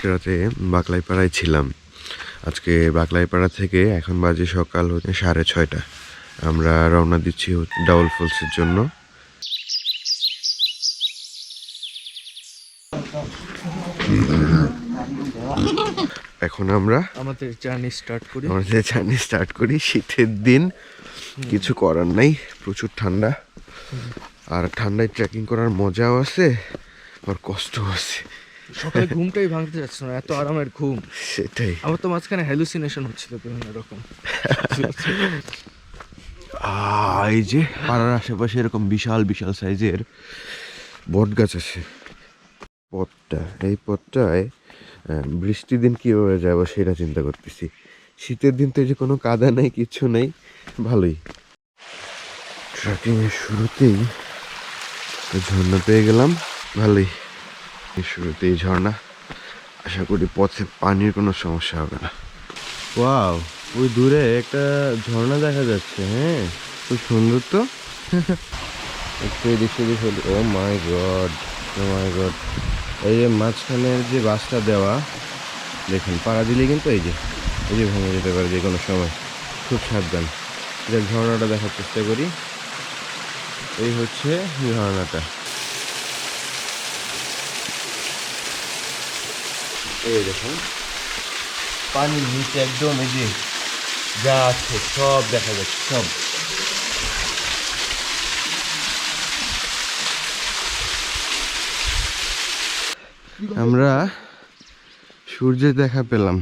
গতকালকে রাতে বাকলাইপাড়ায় ছিলাম। আজকে বাকলাইপাড়া থেকে এখন বাজে সকাল হচ্ছে সাড়ে ছয়টা। আমরা রওনা দিচ্ছি ডাবল ফলসের জন্য। এখন আমরা আমাদের জার্নি স্টার্ট করি। আমাদের জার্নি স্টার্ট করি। শীতের দিন কিছু করার নাই প্রচুর ঠান্ডা। আর ঠান্ডায় ট্রেকিং করার মজাও আছে আর কষ্টও আছে। সকালে ঘুমটাই ভাঙতে যাচ্ছে না এত আরামের ঘুম। সেটাই। আমার তো মাঝখানে হ্যালুসিনেশন হচ্ছিল বিভিন্ন রকম। এই যে পাড়ার আশেপাশে এরকম বিশাল বিশাল সাইজের বট গাছ আছে। পথটা এই পথটায় বৃষ্টির দিন কীভাবে যাব সেটা চিন্তা করতেছি। শীতের দিন তো এই যে কোনো কাদা নেই কিছু নেই ভালোই। ট্রেকিংয়ের শুরুতেই ঝর্ণা পেয়ে গেলাম ভালোই। শুরুতেই ঝর্ণা, আশা করি পথে পানির কোনো সমস্যা হবে না। ওয়াও, ওই দূরে একটা ঝর্ণা দেখা যাচ্ছে হ্যাঁ? খুব সুন্দর তো। একটু এদিক সেদিক হলো, ও মাই গড, ও মাই গড। এই যে মাঝখানের যে বাসটা দেওয়া, দেখুন, পাড়া দিলে কিন্তু এই যে এই যে ভেঙে যেতে পারে যে কোনো সময়, খুব সাবধান। এটা ঝর্ণাটা দেখার চেষ্টা করি। এই হচ্ছে ঝর্ণাটা। এই দেখুন, পানির নিচে একদম এই যে যা আছে সব দেখা যাচ্ছে, সব। আমরা সূর্যের দেখা পেলাম।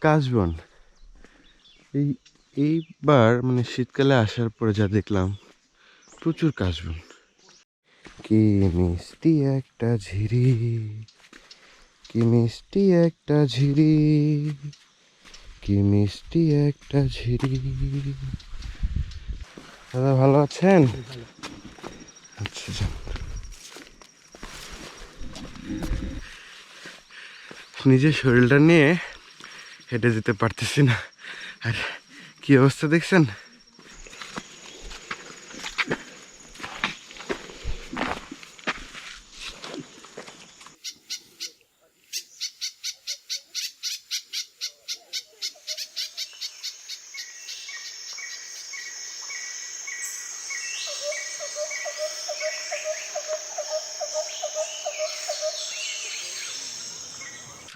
কাশবন, এই, এইবার মানে শীতকালে আসার পরে যা দেখলাম, প্রচুর কাশবন। কি মিষ্টি একটা ঝিরি? কি মিষ্টি একটা ঝিরি? কি মিষ্টি একটা ঝিরি? দাদা, ভালো আছেন? আচ্ছা নিজের শরীরটা নিয়ে হেঁটে যেতে পারতেছি না। আর কি অবস্থা দেখছেন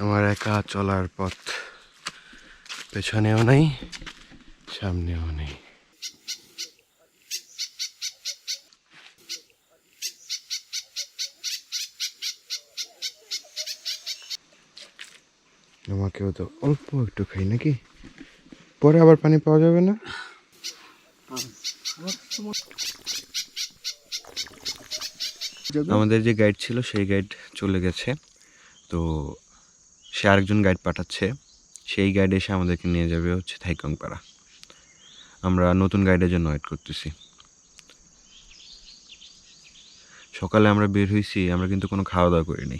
আমার একা চলার পথ পেছনেও নেই, সামনেও নেই। আমাকেও তো অল্প একটু খাই নাকি? পরে আবার পানি পাওয়া যাবে না? আমাদের যে গাইড ছিল, সেই গাইড চলে গেছে। তো সে আরেকজন গাইড পাঠাচ্ছে। সেই গাইড এসে আমাদেরকে নিয়ে যাবে হচ্ছে থাইকংপাড়া। আমরা নতুন গাইডের জন্য ওয়েট করতেছি। সকালে আমরা বের হয়েছি আমরা কিন্তু কোনো খাওয়া দাওয়া করি নাই।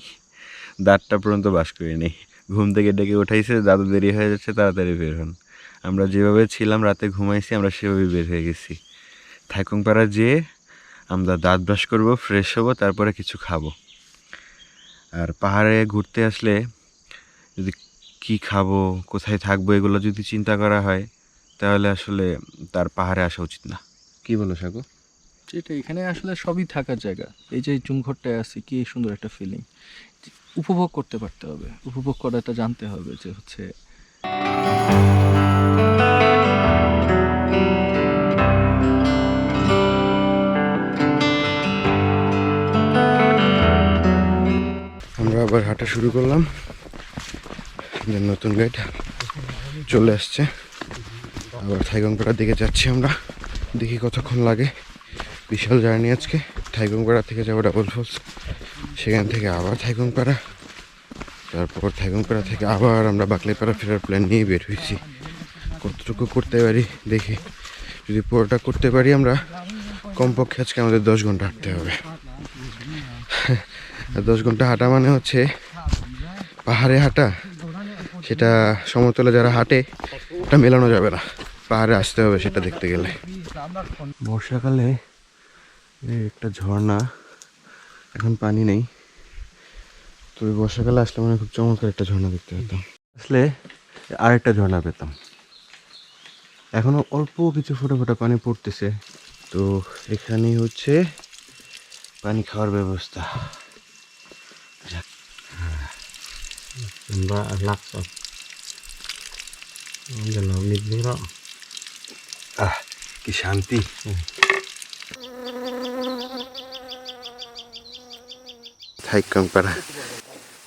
দাঁতটা পর্যন্ত বাস করি নাই। ঘুম থেকে ডেকে উঠাইছে, দাদু দেরি হয়ে যাচ্ছে, তাড়াতাড়ি বের হন। আমরা যেভাবে ছিলাম, রাতে ঘুমাইছি, আমরা সেভাবে বের হয়ে গেছি। থাইকংপাড়া যেয়ে আমরা দাঁত ব্রাশ করব ফ্রেশ হব, তারপরে কিছু খাব। আর পাহাড়ে ঘুরতে আসলে যদি কি খাব কোথায় থাকব এগুলো যদি চিন্তা করা হয় তাহলে আসলে তার পাহাড়ে আসা উচিত না। কি বলো সাগু যেটা এখানে আসলে সবই থাকার জায়গা। এই যে চুমঘরটায় আছে কি সুন্দর একটা ফিলিং উপভোগ করতে পারতে হবে। উপভোগ করাটা জানতে হবে যে হচ্ছে আমরা আবার হাঁটা শুরু করলাম। যে নতুন গাইড চলে আসছে। আবার থাইগংপাড়ার দিকে যাচ্ছি আমরা। দেখি কতক্ষণ লাগে। বিশাল জার্নি আজকে। থাইগংপাড়া থেকে যাব ডাবল ফলস সেখান থেকে আবার থাইগংপাড়া তারপর থাইগংপাড়া থেকে আবার আমরা বাকলাইপাড়া ফেরার প্ল্যান নিয়ে বের হয়েছি। কতটুকু করতে পারি দেখি। যদি পুরোটা করতে পারি আমরা, কমপক্ষে আজকে আমাদের দশ ঘণ্টা হাঁটতে হবে। আর দশ ঘণ্টা হাঁটা মানে হচ্ছে পাহাড়ে হাঁটা। সেটা সমতলে যারা হাঁটে, ওটা মেলানো যাবে না। পাহাড়ে আসতে হবে সেটা দেখতে গেলে। বর্ষাকালে একটা ঝর্ণা, এখন পানি নেই। তো বর্ষাকালে আসলে মানে খুব চমৎকার একটা ঝর্ণা দেখতে পেতাম। আসলে আরেকটা ঝর্ণা পেতাম। এখনও অল্প কিছু ফোটা ফোটা পানি পড়তেছে। তো এখানেই হচ্ছে পানি খাওয়ার ব্যবস্থা। Ba lắc আহ কি শান্তি থাইকাংপাড়া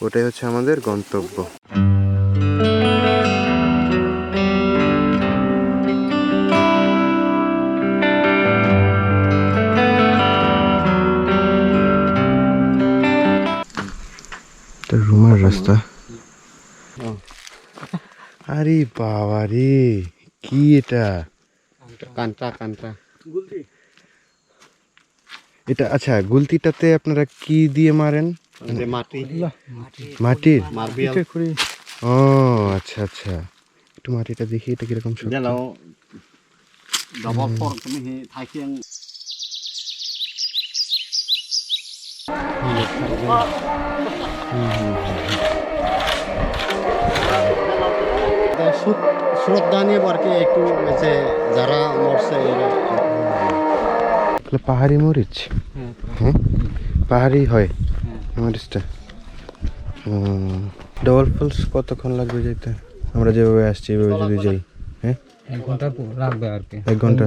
ওটাই হচ্ছে আমাদের গন্তব্য রুমার রাস্তা আরে বাবা রে কি এটা? Kanta kanta. এটা আচ্ছা গুলতিটাতে আপনারা কি দিয়ে মারেন. মাটির. ও আচ্ছা আচ্ছা। একটু মাটিটা দেখি এটা কীরকম শক্ত। শ্রদ্ধা নিয়ে আর কি একটু যে যারা মরছে পাহাড়ি মরিচ? হ্যাঁ? পাহাড়ি হয় মরিচটা। ডবল ফলস কতক্ষণ লাগবে যেতে? আমরা যেভাবে আসছি এভাবে যদি যাই। হ্যাঁ? এক ঘণ্টা লাগবে আর কি। এক ঘণ্টা?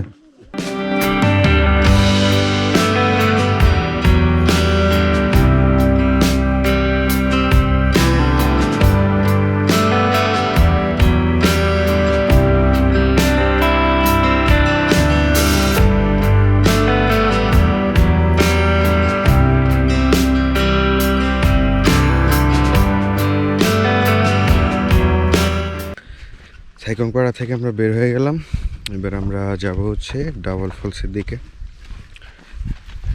সাইকংপাড়া থেকে আমরা বের হয়ে গেলাম। এবার আমরা যাব হচ্ছে ডাবল ফলসের দিকে।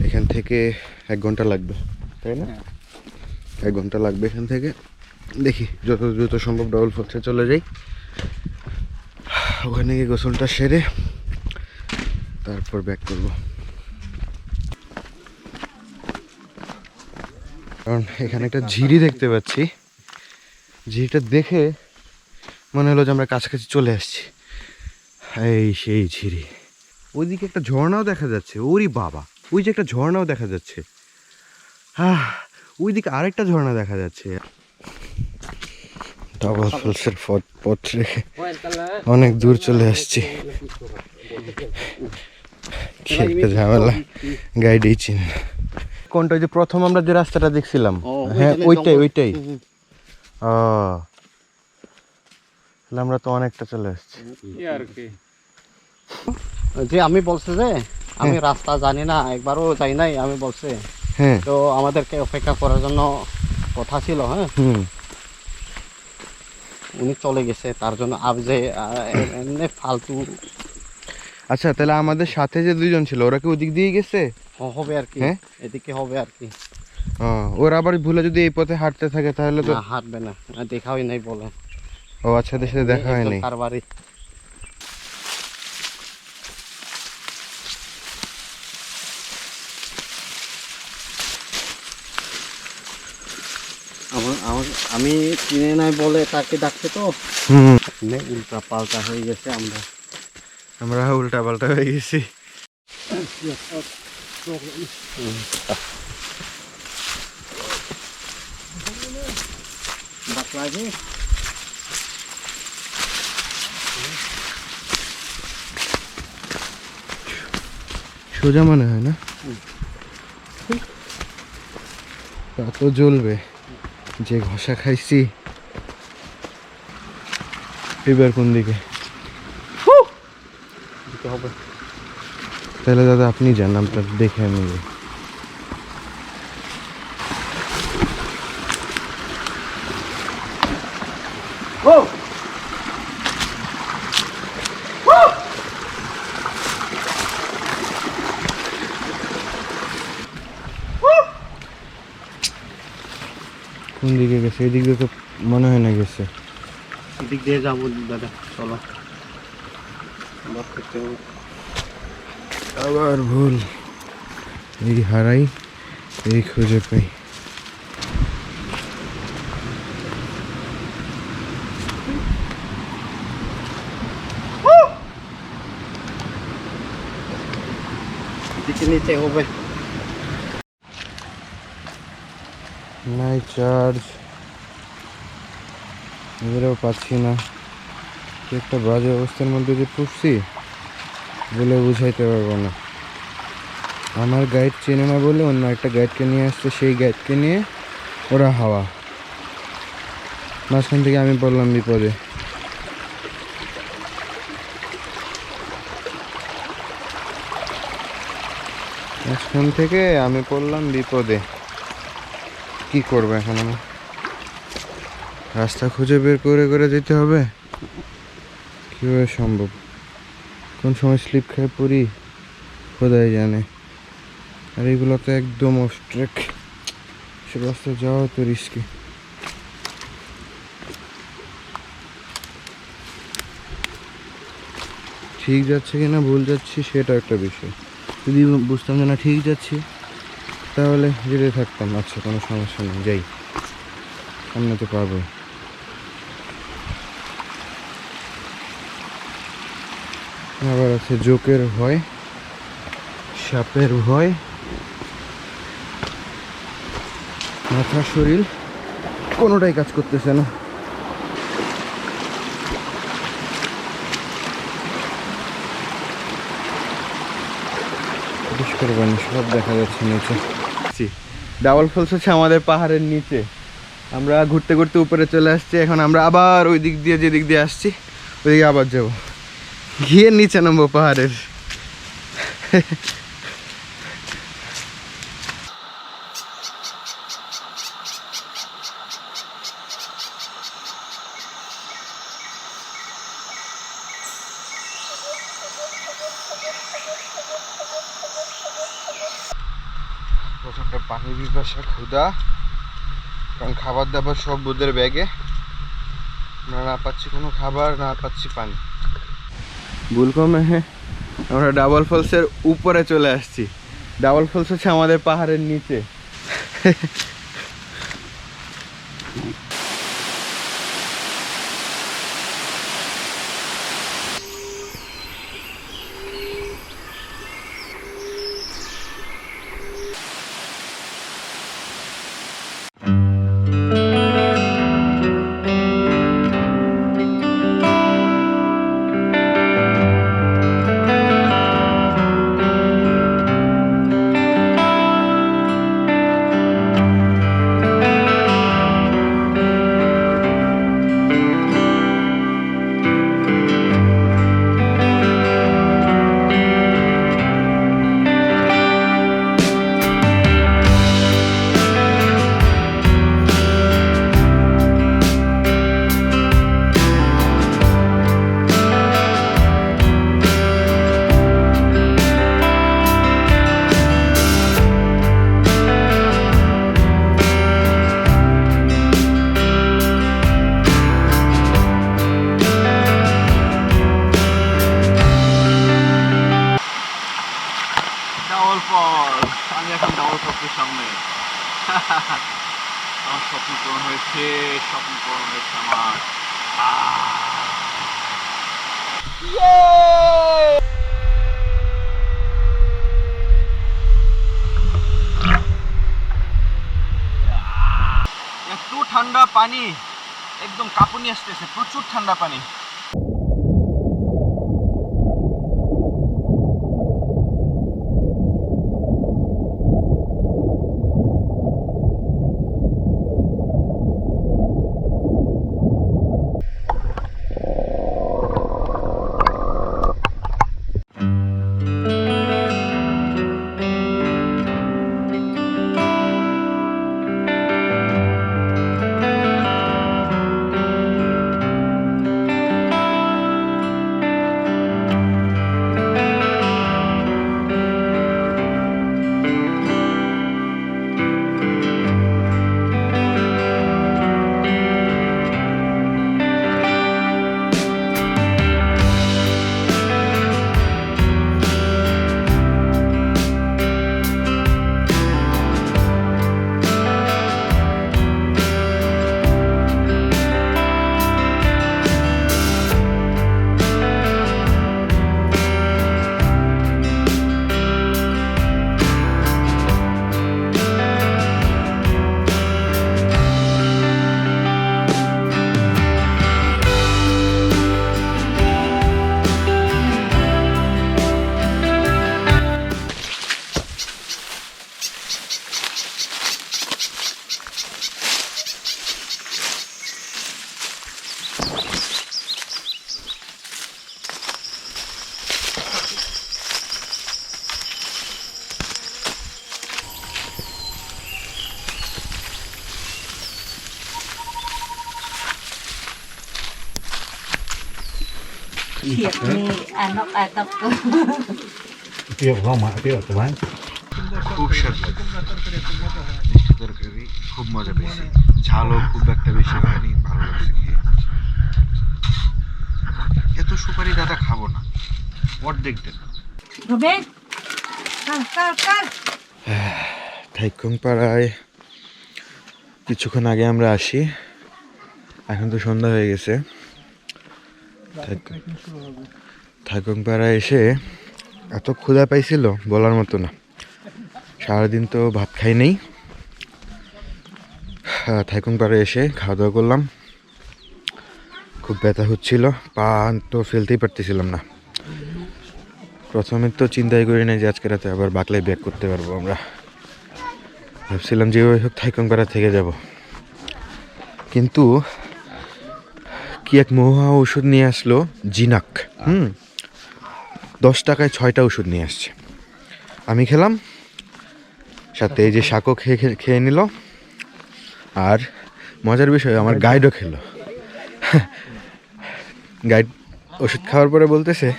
এখান থেকে এক ঘণ্টা লাগবে তাই না? এক ঘণ্টা লাগবে এখান থেকে। দেখি যত দ্রুত সম্ভব ডাবল ফলসে চলে যাই। ওখানে গিয়ে গোসলটা সেরে তারপর ব্যাক করব। কারণ এখানে একটা ঝিরি দেখতে পাচ্ছি। ঝিরিটা দেখে মনে হলো যে আমরা কাছাকাছি চলে আসছি। এই সেই ঝিরি। ওইদিকে একটা ঝর্ণাও দেখা যাচ্ছে। ওরই বাবা ওই যে একটা ঝর্ণাও দেখা যাচ্ছে। আহ ওইদিকে আরেকটা ঝর্ণা দেখা যাচ্ছে। ডাবল ফলসের পথ পথ রেখে অনেক দূর চলে আসছি। কি একটা ঝামেলা গাইডেই চিনি। কোনটা? ওই যে প্রথম আমরা যে রাস্তাটা দেখছিলাম। হ্যাঁ ওইটাই ওইটাই। ও তাহলে আমরা তো অনেকটা চলে আসছি। আর কি। যে আমি বলছে যে আমি রাস্তা জানি না একবারও যাই নাই আমি বলছে। হ্যাঁ। তো আমাদেরকে অপেক্ষা করার জন্য কথা ছিল হ্যাঁ? উনি চলে গেছে তার জন্য আব যে এমনি ফালতু। আচ্ছা তাহলে আমাদের সাথে যে দুইজন ছিল ওরা কি ওদিক দিয়ে গেছে? হবে আর কি। হ্যাঁ? এদিকে হবে আর কি। ওরা আবার ভুলে যদি এই পথে হাঁটতে থাকে তাহলে তো হাঁটবে না। আর দেখাই নাই বলে। ও আচ্ছা এদের সাথে দেখা হয়নি। তার বাড়ি। আমি চিনে নাই বলে তাকে ডাকছে তো। হুম উল্টা পাল্টা হয়ে গেছে আমরা। আমরা উল্টা পাল্টা হয়ে গেছি। ডাকলাগে সোজা মনে হয় না? তা তো জ্বলবে। যে ঘষা খাইছি। এবার কোন দিকে? হবে। তাহলে দাদা আপনি যান আপনার দেখে আমি কোন দিকে গেছে? এই দিক দিয়ে তো মনে হয় না গেছে। এদিক দিয়ে যাব দাদা চলো। আবার করতে হবে। আবার ভুল। এই হারাই এই খুঁজে পাই। দিকে নিচে হবে। নাই চার্জ এবারেও পাচ্ছি না। কি একটা বাজে অবস্থার মধ্যে যে পড়ছি বলে বুঝাইতে পারব না। আমার গাইড চেনে না বলে অন্য একটা গাইডকে নিয়ে আসছে, সেই গাইডকে নিয়ে ওরা হাওয়া। মাঝখান থেকে আমি পড়লাম বিপদে। মাঝখান থেকে আমি পড়লাম বিপদে। কি করব এখন আমি? রাস্তা খুঁজে বের করে করে যেতে হবে? কীভাবে সম্ভব? কোন সময় স্লিপ খেয়ে পড়ি? খোদাই জানে। আর এগুলো তো একদম অস্ট্রেক সে রাস্তায় যাওয়া তো রিস্কি ঠিক যাচ্ছে কি না ভুল যাচ্ছি, সেটা একটা বিষয়। যদি বুঝতাম যে না, ঠিক যাচ্ছি। তাহলে যেতে থাকতাম আচ্ছা কোনো সমস্যা নেই, যাই। সামনে তো পারব আবার আছে জোকের ভয়, সাপের ভয়, মাথা শরীর, কোনোটাই কাজ করতেছে না। সব দেখা যাচ্ছে নিচে। ডাবল ফলস হচ্ছে আমাদের পাহাড়ের নিচে। আমরা ঘুরতে ঘুরতে উপরে চলে আসছি। এখন আমরা আবার ওই দিক দিয়ে, যেদিক দিয়ে আসছি ওইদিকে আবার যাব। গিয়ে নিচে নামবো পাহাড়ের। পানি ক্ষুদা কারণ খাবার দাবার সব বুধের ব্যাগে। আমরা না পাচ্ছি কোনো খাবার, না পাচ্ছি পানি। ভুলকমে আমরা ডাবল ফলসের উপরে চলে আসছি। ডাবল ফলস হচ্ছে আমাদের পাহাড়ের নিচে। ডাবল আমি এখন ডাবল সামনে। আমার স্বপ্ন পূরণ হয়েছে, স্বপ্ন পূরণ হয়েছে আমার। ঠান্ডা পানি, একদম কাঁপুনি আসতেছে, প্রচুর ঠান্ডা পানি। Tiêu তোমার খুব মিষ্টি তরকারি খুব মজা পেয়েছি। ঝালও খুব একটা বেশি হয়নি ভালো লাগছে খেয়ে। এত সুপারি দাদা খাব না। অর্ধেক দেন. থাইকং পাড়ায় কিছুক্ষণ আগে আমরা আসি। এখন তো সন্ধ্যা হয়ে গেছে। থাইকং পাড়ায় এসে এত ক্ষুধা পাইছিল বলার মতো না। সারাদিন তো ভাত খাই নেই। থাইকং পাড়ায় এসে খাওয়া দাওয়া করলাম। খুব ব্যথা হচ্ছিল, পা তো ফেলতেই পারতেছিলাম না। প্রথমে তো চিন্তাই করি নাই যে আজকে রাতে আবার বাকলায় ব্যাক করতে পারব আমরা। ভাবছিলাম যে ওই হোক থাইকংপাড়া থেকে যাব। কিন্তু কি এক মহা ওষুধ নিয়ে আসলো? জিনাক। হুম। দশ টাকায় ছয়টা ওষুধ নিয়ে আসছে। আমি খেলাম। সাথে এই যে শাকও খেয়ে খেয়ে- নিল। আর মজার বিষয়, আমার গাইডও খেলো। গাইড ওষুধ খাওয়ার পরে বলতেছে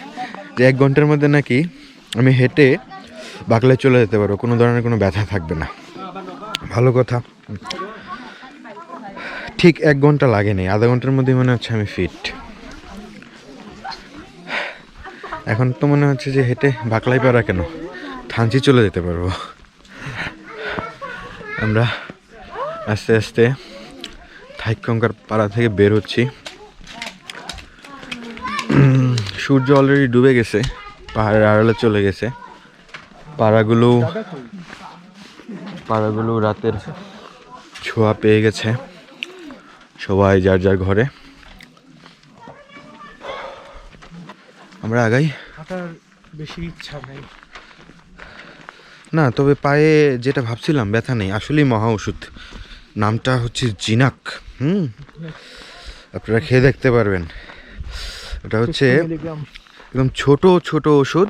যে, এক ঘণ্টার মধ্যে নাকি আমি হেঁটে বাকলায় চলে যেতে পারব। কোনো ধরনের কোনো ব্যথা থাকবে না। ভালো কথা। ঠিক এক ঘণ্টা লাগেনি, আধা ঘণ্টার মধ্যেই মনে হচ্ছে আমি ফিট এখন তো মনে হচ্ছে যে হেঁটে বাকলাই পারা কেন? থানচি চলে যেতে পারব। আমরা আস্তে আস্তে থাইকঙ্কার পাড়া থেকে বের হচ্ছি। সূর্য অলরেডি ডুবে গেছে, পাহাড়ের আড়ালে চলে গেছে। পাড়াগুলো পাড়াগুলো রাতের ছোঁয়া পেয়ে গেছে। সবাই যার যার ঘরে। আমরা আগাই। হাঁটার বেশি ইচ্ছা নেই। না তবে পায়ে যেটা ভাবছিলাম ব্যথা নেই। আসলেই মহা ওষুধ। নামটা হচ্ছে জিনাক। হুম? আপনারা খেয়ে দেখতে পারবেন। ওটা হচ্ছে একদম ছোট ছোট ওষুধ।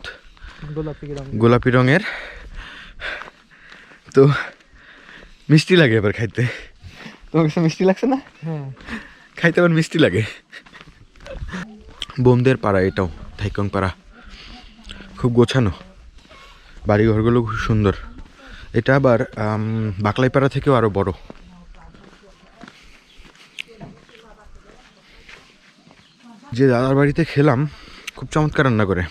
গোলাপি গোলাপি রঙের। তো মিষ্টি লাগে এবার খাইতে। তোমার কাছে মিষ্টি লাগছে না? হ্যাঁ। খাইতে আবার মিষ্টি লাগে। বোমদের পাড়া এটাও থাইকং পাড়া। খুব গোছানো। বাড়ি ঘরগুলো খুব সুন্দর। এটা আবার বাকলাই পাড়া থেকেও আরও বড়। যে দাদার বাড়িতে খেলাম খুব চমৎকার রান্না করে।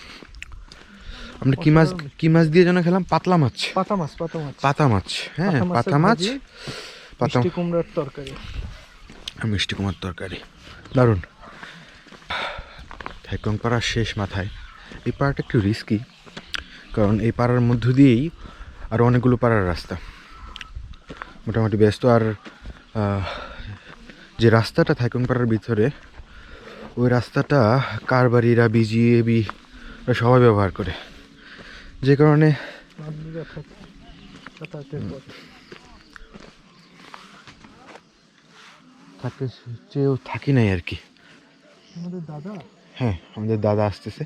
আমরা কি মাছ কি মাছ দিয়ে যেন খেলাম? পাতলা মাছ। পাতা মাছ পাতা মাছ। পাতা মাছ হ্যাঁ পাতা মাছ। পাতা মিষ্টি কুমড়ার তরকারি। মিষ্টি কুমার তরকারি। দারুণ। থাইকং পাড়ার শেষ মাথায়। এই পাড়াটা একটু রিস্কি কারণ এই পাড়ার মধ্য দিয়েই আরও অনেকগুলো পাড়ার রাস্তা। মোটামুটি ব্যস্ত আর যে রাস্তাটা থাইকং পাড়ার ভিতরে ওই রাস্তাটা কারবারিরা বিজিএবি সবাই ব্যবহার করে। যে কারণে নাতনিরা থাকে যাতায়াতের পথ। থাকতে চেয়েও থাকি নাই আর কি। আমাদের দাদা? হ্যাঁ আমাদের দাদা আসতেছে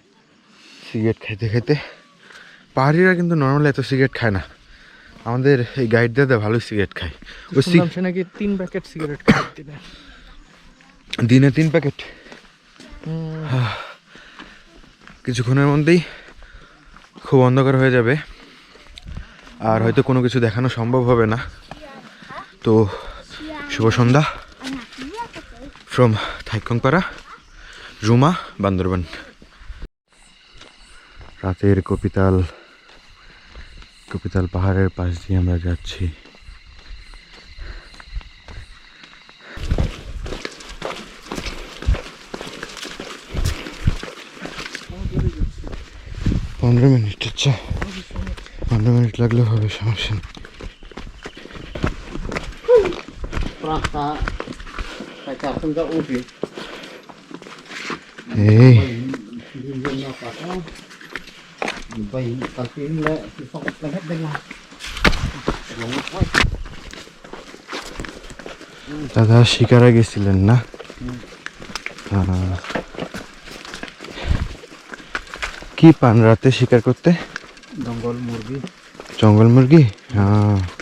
সিগারেট খাইতে খাইতে। পাহাড়িরা কিন্তু নর্মালি এত সিগারেট খায় না। আমাদের এই গাইড দাদা ভালোই সিগারেট খায়। ওই সি- নাকি তিন প্যাকেট সিগারেট খায় দিনে দিনে তিন প্যাকেট। কিছুক্ষণের মধ্যেই খুব অন্ধকার হয়ে যাবে। আর হয়তো কোনো কিছু দেখানো সম্ভব হবে না। তো শুভ সন্ধ্যা। ফ্রম থাইকংপাড়া রুমা বান্দরবান রাতের কপিতাল কপিতাল পাহাড়ের পাশ দিয়ে আমরা যাচ্ছি। পনেরো মিনিট আচ্ছা। পনেরো মিনিট লাগলে হবে সমস্যা নেই। দাদা শিকারে গেছিলেন না? কি পান রাতে শিকার করতে? জঙ্গল মুরগি। জঙ্গল মুরগি? হ্যাঁ।